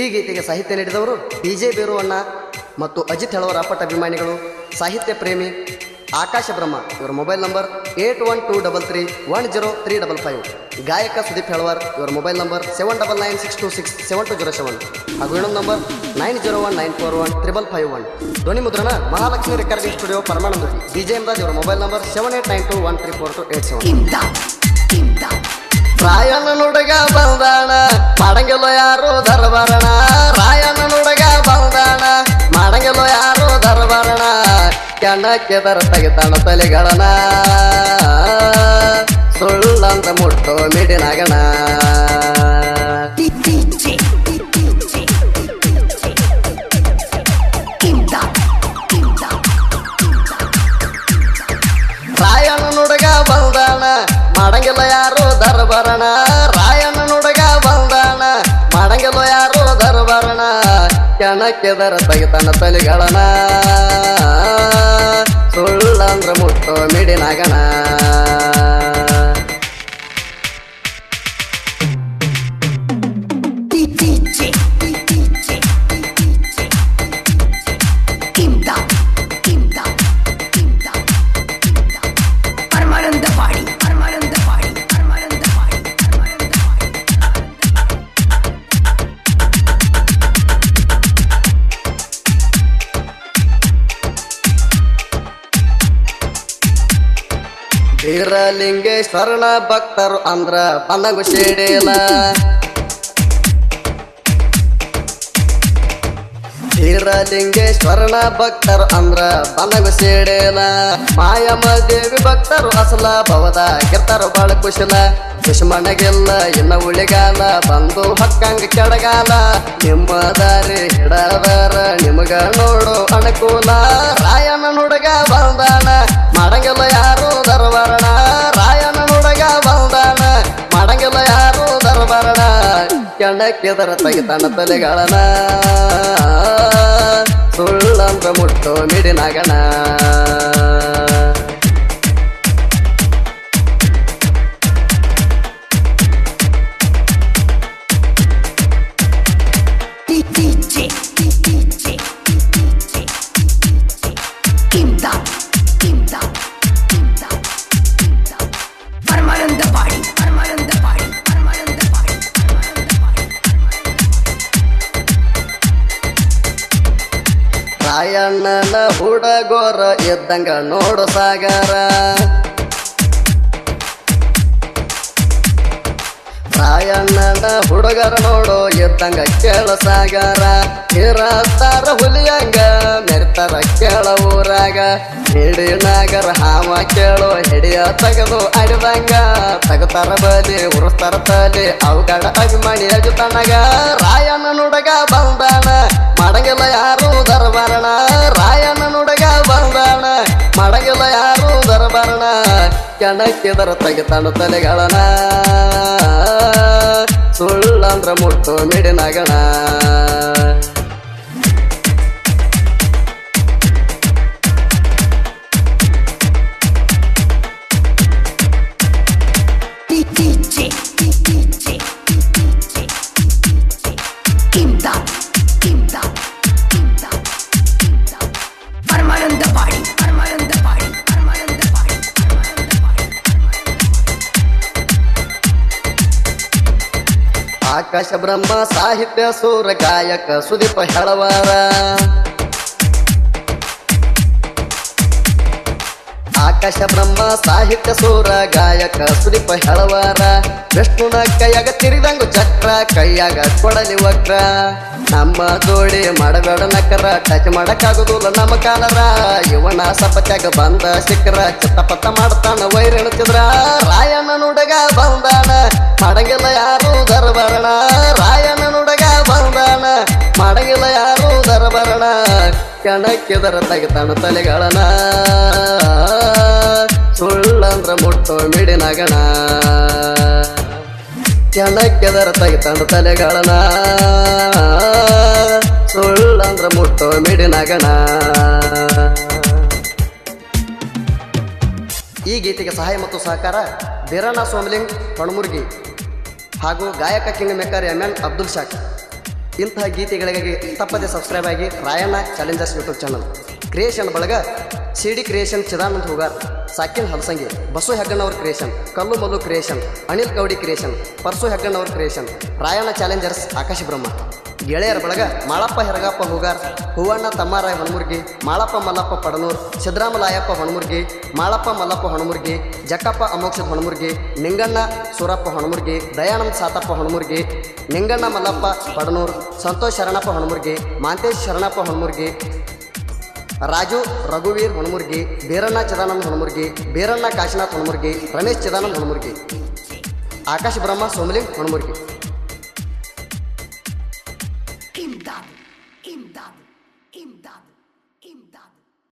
ಈ ಗೀತೆಗೆ ಸಾಹಿತ್ಯ ನೀಡಿದವರು ಬಿ ಜೆ ಬೇರುವಣ್ಣ ಮತ್ತು ಅಜಿತ್ ಹೆಳವರ ಅಪಟ ಅಭಿಮಾನಿಗಳು. ಸಾಹಿತ್ಯ ಪ್ರೇಮಿ ಆಕಾಶ ಬ್ರಹ್ಮ, ಇವರ mobile number eight one two double three one zero three double five. ಗಾಯಕ ಸುದೀಪ್ ಹೆಳವರ್, ಇವರ mobile number seven double nine six two six seven two zero seven. ಹಾಗೂ ಇನ್ನೊಂದು number nine zero one nine four one triple five one. ಧ್ವನಿ ಮುದ್ರಣ Mahalakshmi recording studio Paramananda D J ಇವರ mobile number seven eight nine two one three four two eight seven. Rayanna ನುಡಗ ಬಂದಾಣ, ಮಾಡಂಗಿಲ್ಲ ಯಾರು ದರ್ಬಾರಣ ರಾಯನ ನುಡಗ ಬಂದಾಣ, ಮಾಡಂಗಿಲ್ಲ ಯಾರು ದರ್ಬಾರಣ ಕೆಣಕ್ಕೆ ದರ ತೆಗಿತಾಣ ತಲೆಗಳನ ಸುಳ್ಳಂತ ಮುಟ್ಟು ಮಿಡಿನಾಗಣ. ರಾಯನ ನುಡಗ ಬಂದಾಣ, ಮಾಡಂಗಿಲ್ಲ ದರ್ಬಾರಣ ರಾಯನ ನುಡಗ ಬಂದಾಣ ಮಾಡಂಗಿಲ್ಲ ಯಾರು ದರ್ಬಾರಣ ಕೆಣಕ್ಕೆ ದರ ತೆಗಿತಾನ ತಲೆಗಳನ ಸುಳ್ಳಂದ್ರ ಮುಟ್ಟು ಮಿಡಿನಗಣ ಬೀರಲಿಂಗೇಶ್ವರನ ಭಕ್ತರು ಅಂದ್ರ ಪನಗು ಶೇಡೇಲ. ಬೀರಲಿಂಗೇಶ್ವರನ ಭಕ್ತರು ಅಂದ್ರ ಬನಗು ಸೇಡೇಲ ಮಾಯಮ್ಮ ದೇವಿ ಭಕ್ತರು ಅಸಲ ಭವದ ಕೆತ್ತರು ಬಾಳ ಕುಶಲ. ದುಶ್ಮನಗೆಲ್ಲ ಇನ್ನ ಉಳಿಗಾಲ, ಬಂದು ಹಕ್ಕಂಗ ಕೆಳಗಾಲ ನಿಮ್ಮ ದಾರಿ ಹಿಡದಾರ, ನಿಮಗ ನೋಡು ಅನುಕೂಲ. ರಾಯನ ಹುಡುಗ ಬಂದಾನ, ಮಾಡಂಗಿಲ್ಲ ಕೆಣಕ್ಕೆದರ ತೆಗಿತಾನ ತಲೆಗಳನ ಸುಳ್ಳಂಬ ಮುಟ್ಟು ಮಿಡಿನಗಣ ರಾಯಣ್ಣನ ಹುಡಗೋರ ಇದ್ದಂಗ ನೋಡು ಸಾಗರ. ರಾಯಣ್ಣನ ಹುಡುಗರ ನೋಡು ಇದ್ದಂಗ ಕೇಳ ಸಾಗರ. ಇರತ್ತಾರ ಹುಲಿಯಂಗ ಮೆರ್ತಾರ ಕೇಳ ಊರಾಗ. ಹಿಡಿ ನಾಗರ ಹಾವ ಕೇಳು ಹಿಡಿಯ ತೆಗೆದು ಅಡಿದಂಗ ತಗತಾರ ಬಲಿ, ಉರುಸ್ತಾರ ತಲೆ, ಅವುಗಳ ಅಭಿಮಾನಿ ಅಜುತನಗ ರಾಯಣ್ಣ ನುಡಗ ಬಂದಾನ, ಮಾಡಂಗಿಲ್ಲ ಕೆಣಕ್ಕಿದರ ತೆಗಿತಾನ ತಲೆಗಳನ ಸುಳ್ಳಂದ್ರ ಮುಟ್ಟು ಮಿಡಿನಗಣ DJ, DJ, DJ, Imdad, Imdad, Imdad, Imdad. ಆಕಾಶ ಬ್ರಹ್ಮ ಸಾಹಿತ್ಯ ಸೂರ ಗಾಯಕ ಸುದೀಪ ಹೆಳವಾರ. ಆಕಾಶ ಬ್ರಹ್ಮ ಸಾಹಿತ್ಯ ಸೂರ ಗಾಯಕ ಸುದೀಪ ಹೆಳವಾರ. ವಿಷ್ಣುನ ಕೈಯಾಗ ತಿರಿದಂಗು ಚಕ್ರ, ಕೈಯಾಗ ಕೊಡಲಿ ವಕ್ರ. ನಮ್ಮ ಜೋಡಿ ಮಾಡಬೇಡ ನಕರ, ಟಚ್ ಮಾಡಕ್ಕಾಗುದಿಲ್ಲ ನಮ್ಮ ಕಾಲರ. ಇವನ ಸಪತ್ಯಾಗ ಬಂದ ಶಿಖರ ಚಿತ್ತಪತ್ತ ಮಾಡ್ತಾನ ವೈರಣಚಿದ್ರ ರಾಯಣ್ಣ ನುಡಗ ಬಂದಾನ ಮಾಡಂಗಿಲ್ಲ ಕೆಣಕ್ಕಿದರ ತೆಗಿತಾನ ತಲೆಗಳನ ಸುಳ್ಳಂದ್ರ ಮುಟ್ಟು ಮಿಡಿನಗಣ. ಕೆದರ ತೆಗಿತಾನ ತಲೆಗಳನ ಸುಳ್ಳಂದ್ರ ಮುಟ್ಟು ಮಿಡಿನಗಣ. ಈ ಗೀತೆಗೆ ಸಹಾಯ ಮತ್ತು ಸಹಕಾರ ಬೀರಣ್ಣ ಸೋಮಲಿಂಗ್ ಪಣಮುರ್ಗಿ ಹಾಗೂ ಗಾಯಕ king maker M N Abdul Shak. ಇಂತಹ ಗೀತೆಗಳಿಗಾಗಿ ತಪ್ಪದೆ ಸಬ್ಸ್ಕ್ರೈಬ್ ಆಗಿ Rayanna challengers YouTube channel creation ಬಳಗ C D creation Chidanand Hoogar, ಸಾಕಿನ್ Halasangi Basu Hegganavar creation Kallu Mallu creation Anil Kowdi creation Parsu Heggannavar creation Rayanna Challengers Akasha Brahma. ಗೆಳೆಯರ ಬಳಗ ಮಾಳಪ್ಪ ಹೆರಗಪ್ಪ ಹೂಗಾರ್, ಹೂವಣ್ಣ ತಮ್ಮಾರಾಯ ಹೊಣಮುರ್ಗಿ, ಮಾಳಪ್ಪ ಮಲ್ಲಪ್ಪ ಪಡನೂರ್ ಸಿದ್ದರಾಮಲಾಯಪ್ಪ ಹೊಣಮುರ್ಗಿ, ಮಾಳಪ್ಪ ಮಲ್ಲಪ್ಪ ಹೊಣಮುರ್ಗಿ, ಜಕ್ಕಪ್ಪ ಅಮೋಕ್ಷದ ಹೊಣಮುರ್ಗಿ, ನಿಂಗಣ್ಣ ಸೂರಪ್ಪ ಹೊಣಮುರ್ಗಿ, ದಯಾನಂದ ಸಾತಪ್ಪ ಹೊಣಮುರ್ಗಿ, ನಿಂಗಣ್ಣ ಮಲ್ಲಪ್ಪ ಪಡನೂರ್, ಸಂತೋಷ್ ಶರಣಪ್ಪ ಹೊಣಮುರ್ಗಿ, ಮಾಂತೇಶ್ ಶರಣಪ್ಪ ಹೊಣಮುರ್ಗಿ, ರಾಜು ರಘುವೀರ್ ಹೊಣಮುರ್ಗಿ, ಬೀರಣ್ಣ ಚಿದಾನಂದ ಹೊಣಮುರ್ಗಿ, ಬೀರಣ್ಣ ಕಾಶಿನಾಥ್ ಹೊಣಮುರ್ಗಿ, ರಮೇಶ್ ಚಿದಾನಂದ ಹೊಣಮುರ್ಗಿ. ಆಕಾಶ್ ಬ್ರಹ್ಮ ಸೋಮಲಿಂಗ್ ಹೊಣಮುರ್ಗಿ.